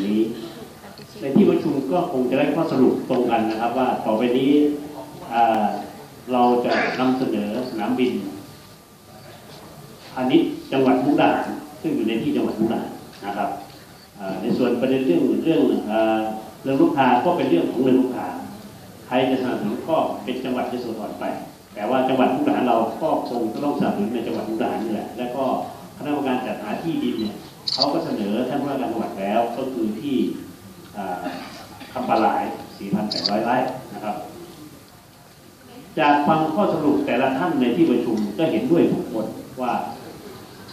วันนี้ ในที่ประชุมก็คงจะได้ข้อสรุปตรงกันนะครับ ว่าต่อไปนี้เราจะนำเสนอสนามบินพาณิชย์จังหวัดมุกดาหารซึ่งอยู่ในที่จังหวัดมุกดาหารนะครับในส่วนประเด็นเรื่องเรื่องเรื่องลูกค้าก็เป็นเรื่องของเรื่องลูกค้าใครจะสนับสนุนก็เป็นจังหวัดที่สวนไป แต่ว่าจังหวัดมุกดาหารเราก็คงต้องสนับสนุนในจังหวัดมุกดาหารนี่แหละแล้วก็คณะกรรมการจัดหาที่ดินเนี่ย เขาก็เสนอท่านผู้ว่าการจังหวัดแล้วก็คือที่คำปลาหลาย 4,800 ไร่นะครับ จากฟังข้อสรุปแต่ละท่านในที่ประชุมก็เห็นด้วยทุกคนว่า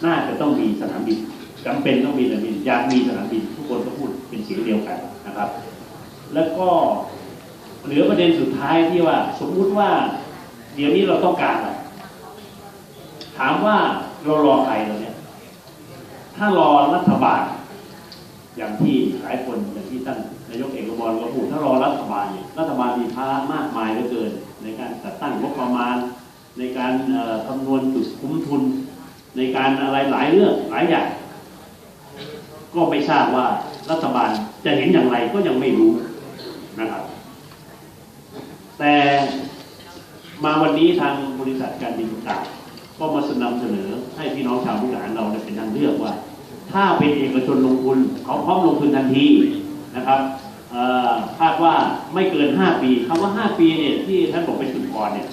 น่าจะต้องมีสนามบินจำเป็นต้องมีสนามบินอยากมีสนามบินทุกคนก็พูดเป็นเสียงเดียวกันนะครับ แล้วก็เหลือประเด็นสุดท้ายที่ว่า สมมุติว่า เดี๋ยวนี้เราต้องการอะไรถามว่าเรารอใครเราเนี่ย ถ้ารอรัฐบาล อย่างที่หลายคนอย่างที่ท่านนายกเอกบอลก็พูดถ้ารอรัฐบาลเนี่ยรัฐบาลมีภาระมากมายเหลือเกิน ในการจัดตั้งงบประมาณ ในการคำนวณจุดคุ้มทุน ในการอะไรหลายเรื่องหลายอย่าง ก็ไม่ทราบว่ารัฐบาลจะเห็นอย่างไรก็ยังไม่รู้นะครับ แต่มาวันนี้ทางบริษัทการบินต่างก็มาสนับเสนอให้พี่น้องชาวมุกดาหารเราเนี่ยเป็นทางเลือกว่า ถ้าเป็นเอกชนลงทุนเขาพร้อมลงทุนทันทีนะครับคาดว่าไม่เกิน 5 ปีคำว่า 5 ปีเนี่ยที่ท่านบอกเป็นจุดอ่อนเนี่ย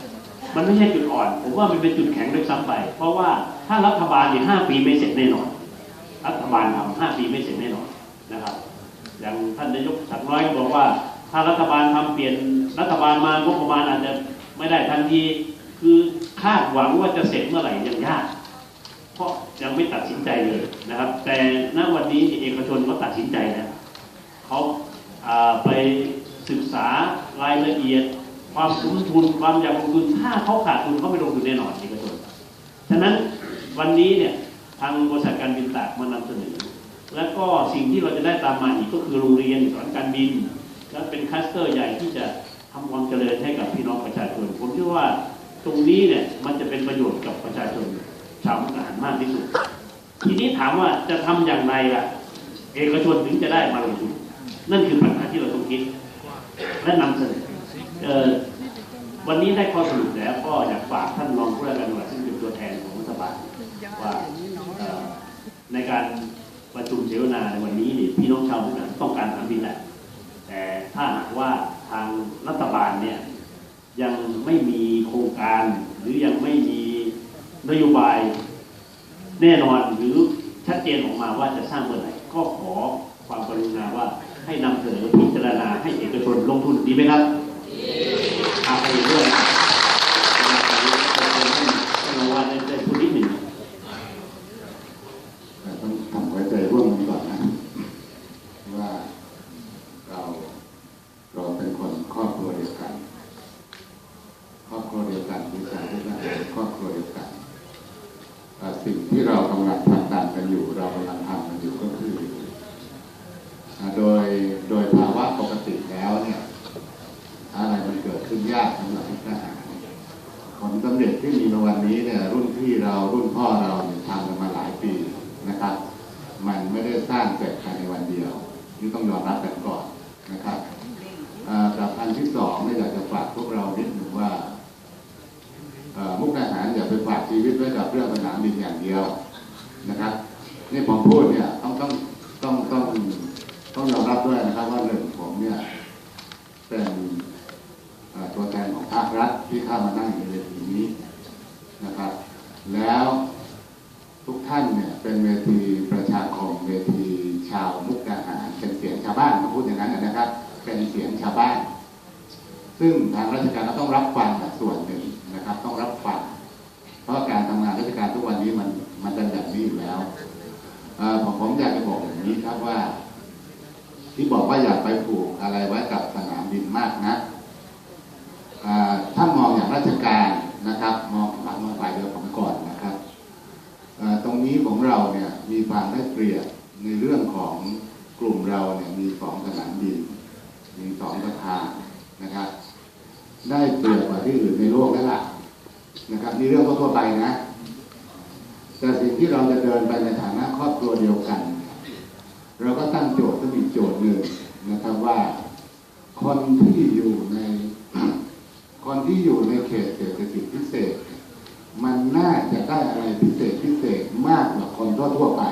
มันไม่ใช่จุดอ่อน ผมว่ามันเป็นจุดแข็งด้วยซ้ำไป เพราะว่าถ้ารัฐบาลเนี่ย5ปีไม่เสร็จแน่นอน รัฐบาลทำ5ปีไม่เสร็จแน่นอนนะครับ อย่างท่านนายกสักน้อยก็บอกว่า ถ้ารัฐบาลทำเปลี่ยนรัฐบาลมางบประมาณอาจจะไม่ได้ทันที คือคาดหวังว่าจะเสร็จเมื่อไหร่ยังยาก เพราะยังไม่ตัดสินใจเลยนะครับ แต่ณวันนี้เอกชนเขาตัดสินใจนะเขาาไปศึกษารายละเอียด ความคุ้มทุนความอยากลงทุนถ้าเขาขาดทุนเขาไม่ลงทุนแน่นอนเอกชนฉะนั้นวันนี้เนี่ยทางบริษัทการบินตากมานำเสนอ แล้วก็สิ่งที่เราจะได้ตามมาอีกก็คือโรงเรียนสอนการบิน และเป็นคัสเตอร์ใหญ่ที่จะทำความเจริญให้กับพี่น้องประชาชนผมเชื่อว่าตรงนี้เนี่ยมันจะเป็นประโยชน์กับประชาชน ชาวมุกดาหารมากที่สุด ทีนี้ถามว่าจะทำอย่างไรล่ะ เอกชนถึงจะได้มาลงทุนนั่นคือปัญหาที่เราต้องคิด และนำเสนอเออวันนี้ได้ข้อสรุปแล้วก็อยากฝากท่านรองผู้ว่าการจังหวัดซึ่งเป็นตัวแทนของรัฐบาลว่าในการประชุมเสวนาในวันนี้นี่พี่น้องชาวมุกดาหารต้องการสามบินแหละแต่ถ้าหากว่าทางรัฐบาลเนี่ยยังไม่มีโครงการหรือยังไม่มี นโยบายแน่นอนหรือชัดเจนออกมาว่าจะสร้างเมื่อไหร่ก็ขอความกรุณาว่าให้นำเสนอพิจารณาให้เอกชนลงทุนดีไหมครับอาไปด้วยนะครับท่านรองว่าได้ได้พูดนิดหนึ่ง แต่ต้องทำไว้ใจร่วมกันก่อนนะว่าเราเราเป็นคนครอบครัวเดียวกัน ครอบครัวเดียวกันวิชาที่นั่นครอบครัวเดียวกันเอ่อสิ่งที่เรากำลังผลักดันกันอยู่ เรากำลังทำกันอยู่ก็คืออ่าโดยโดยภาวะปกติแล้วเนี่ยอะไรมันเกิดขึ้นยากสำหรับทุกทหาร ผลสำ เร็จที่มีในวันนี้เนี่ยรุ่นพี่เรารุ่นพ่อเราเนี่ยทำกันมาหลายปีนะครับ มันไม่ได้สร้างเสร็จภายในวันเดียวนี่ต้องยอมรับกันก่อนนะครับกับอันที่สองเนี่ยอยากจะฝากพวกเรานิดหนึ่งว่ามุกดาหารอย่าไปฝากชีวิตไว้กับเรื่องสนามบินอย่างเดียวนะครับนี่ผมพูดเนี่ยต้องต้องต้องต้องต้องยอมรับด้วยนะครับว่าหนึ่งผมเนี่ยเป็น เอ่อตัวแทนของภาค รัฐที่เข้ามานั่งอยู่ในเวทีนี้นะครับ แล้วทุกท่านเนี่ยเป็นเวทีประชาคมเวทีชาวมุกดาหารเป็นเสียงชาวบ้านมาพูดอย่างนั้นนะครับ เป็นเสียงชาวบ้าน ซึ่งทางราชการก็ต้องรับฟังส่วนหนึ่งนะครับ ต้องรับฟังเพราะการทำงานราชการทุกวันนี้มันมันเป็นแบบนี้อยู่แล้วผมผมอยากจะบอกอย่างนี้ครับว่า ที่บอกว่าอย่าไปผูกอะไรไว้กับสนามบินมากนะอ่าถ้ามองอย่างราชการนะครับ มองหลังมองฝ่ายเดียวผมก่อนนะครับอ่าตรงนี้ของเราเนี่ยมี ความได้เปรียบในเรื่องของกลุ่มเราเนี่ยมีสองสนามบิน มีสองประธานนะครับ ได้เปรียบกว่าที่อื่นในโลกแล้วล่ะนะครับนี่เรื่องทั่วไปนะ แต่สิ่งที่เราจะเดินไปในฐานะครอบครัวเดียวกัน เราก็ตั้งโจทย์ก็มีโจทย์หนะครับว่า คนที่อยู่ในคนที่อยู่ในเขตเศรษฐกิจพิเศษ มันน่าจะได้อะไรพิเศษพิเศษมากกว่าคนทั่วๆไป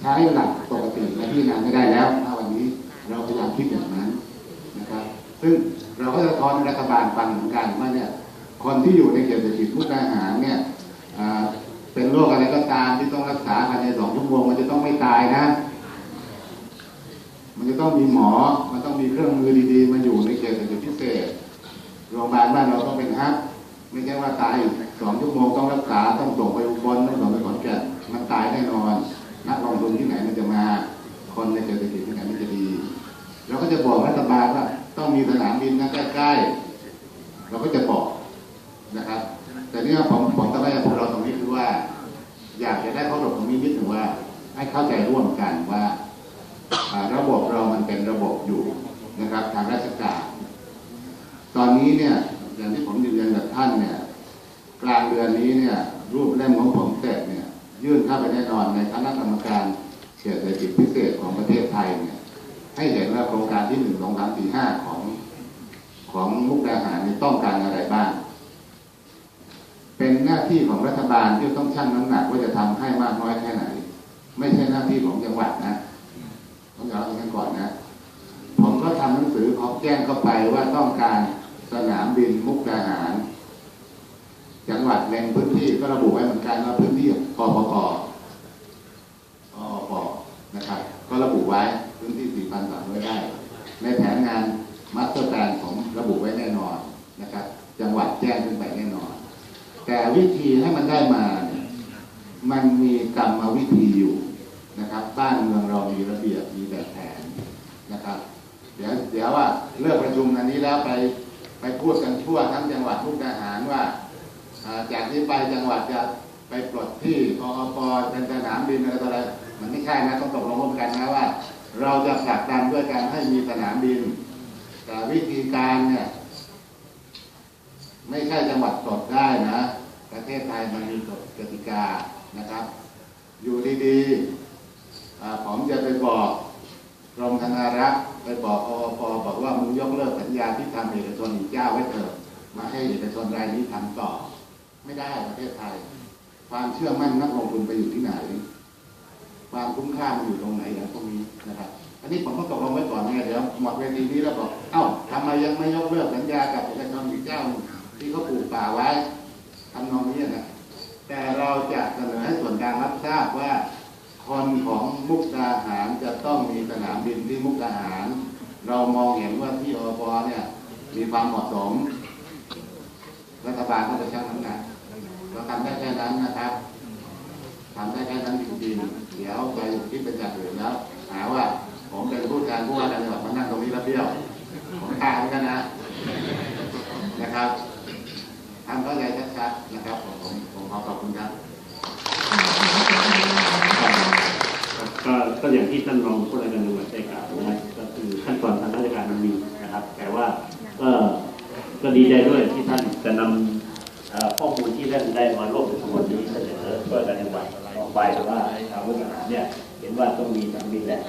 ใช้หลักปกติและที่นานไม่ได้แล้วถ้าวันนี้เราพยายามคิดอย่างนั้นนะครับ ซึ่งเราก็จะทอนรัฐบาลฟังเหมือนกันว่าเนี่ยคนที่อยู่ในเขตเศรษฐกิจมุกดาหารเนี่ยเป็นโรคอะไรก็ตามที่ต้องรักษาภายในสองชั่วโมงมันจะต้องไม่ตายนะ มันจะต้องมีหมอ มันต้องมีเครื่องมือดีๆ มาอยู่ในเขตเศรษฐกิจพิเศษโรงพยาบาลบ้านเราต้องเป็นฮับไม่ใช่ว่าตายอีก สองชั่วโมงต้องรักษาต้องส่งไปอุบลต้องส่งไปขอนแก่นมันตายแน่นอนนักลงทุนที่ไหนมันจะมา คนในเศรษฐกิจที่ไหนมันจะดีเราก็จะบอกรัฐบาลว่าต้องมีสนามบินนะใกล้ๆเราก็จะบอกนะครับ แต่เนี่ยผมผมต้องให้พวกเราตรงนี้คือว่า อยากจะได้ข้อสรุปตรงนี้นิดหนึ่งว่า ให้เข้าใจร่วมกันว่าอ่าระบบเรามันเป็นระบบอยู่นะครับ ทางราชการ ตอนนี้เนี่ย อนนี้เนี่ยรูปเล่มของผมเสร็จเนี่ย ยื่นเข้าไปแน่นอนในคณะกรรมการเศรษฐกิจพิเศษของประเทศไทยเนี่ย ให้เห็นว่าโครงการที่หนึ่งสองสามสี่ห้าของของมุกดาหารนี่ต้องการอะไรบ้าง เป็นหน้าที่ของรัฐบาลที่ต้องชั่งน้ำหนักว่าจะทำให้มากน้อยแค่ไหน ไม่ใช่หน้าที่ของจังหวัดนะต้องยอมรับกันก่อนนะ ผมก็ทำหนังสือขอแจ้งเข้าไปว่าต้องการสนามบินมุกดาหาร จังหวัดแหล่งพื้นที่ก็ระบุไว้เหมือนกันว่าพื้นที่กปกอปนะครับ ก็ระบุไว้พื้นที่ 4,300ไร่ในแผนงานมาสเตอร์แพลนผมระบุไว้แน่นอนนะครับ จังหวัดแจ้งขึ้นไปแน่นอน แต่วิธีให้มันได้มาเนี่ยมันมีกรรมวิธีอยู่นะครับ บ้านเมืองเรามีระเบียบมีแบบแผนนะครับ เดี๋ยวเดี๋ยวว่าเลิกประชุมอันนี้แล้วไปไปพูดกันทั่วทั้งจังหวัดทุกทหารว่า จากนี้ไปจังหวัดจะไปปลดที่ออปเป็นสนามบินอะไรต่ออะไรมันไม่ใช่นะต้องตกลงร่วมกันนะว่า เราจะผลักดันด้วยการให้มีสนามบิน แต่วิธีการเนี่ยไม่ใช่จังหวัดปลดได้นะ ประเทศไทยมันมีกฎกติกานะครับ อยู่ดีๆผมจะไปบอกกรมธนารักษ์ไปบอกอปบอกว่ามึงยกเลิกสัญญาที่ทำเอกชนอีกเจ้าไว้เถอะมาให้เอกชนรายนี้ทำต่อ ไม่ได้ประเทศไทย ความเชื่อมั่นนักลงทุนไปอยู่ที่ไหน ความคุ้มค่ามันอยู่ตรงไหนอย่างพวกนี้นะครับ อันนี้ผมก็ตกลงไว้ก่อนไงเดี๋ยวหมดเวทีนี้แล้วบอกเอ้าทำไมยังไม่ยกเลิกสัญญากับเอกชนอีกเจ้าที่เขาปลูกป่าไว้ทำนองนี้นะแต่เราจะเสนอให้ส่วนกลางรับทราบว่าคนของมุกดาหารจะต้องมีสนามบินที่มุกดาหาร เรามองเห็นว่าที่อปเนี่ย มีความเหมาะสมรัฐบาลต้องไปชั่งน้ำหนัก เราทำได้แค่นั้นนะครับทำได้แค่นั้นจริงๆเดี๋ยวไปคิดเป็นจากอื่นแล้วหาว่า ผมเป็นผู้แทนผู้ว่าการจังหวัดมานั่งตรงนี้แล้วเบี้ยวผมตายเหมือนกันนะนะครับทำเข้าใจชัดๆนะครับผมผมขอขอบคุณครับก็ก็อย่างที่ท่านรองผู้ราชการจังหวัดได้กล่าวนะครับก็คือขั้นตอนทางราชการมันมีนะครับ แต่ว่าก็ก็ดีใจด้วยที่ท่านจะนำข้อมูล ท่านได้มาร่วมในขบวนนี้เสนอเพื่อการจังหวัดต่อไปว่าชาวพุทธศาสนาเนี่ย เห็นว่าต้องมีสามบินแหละ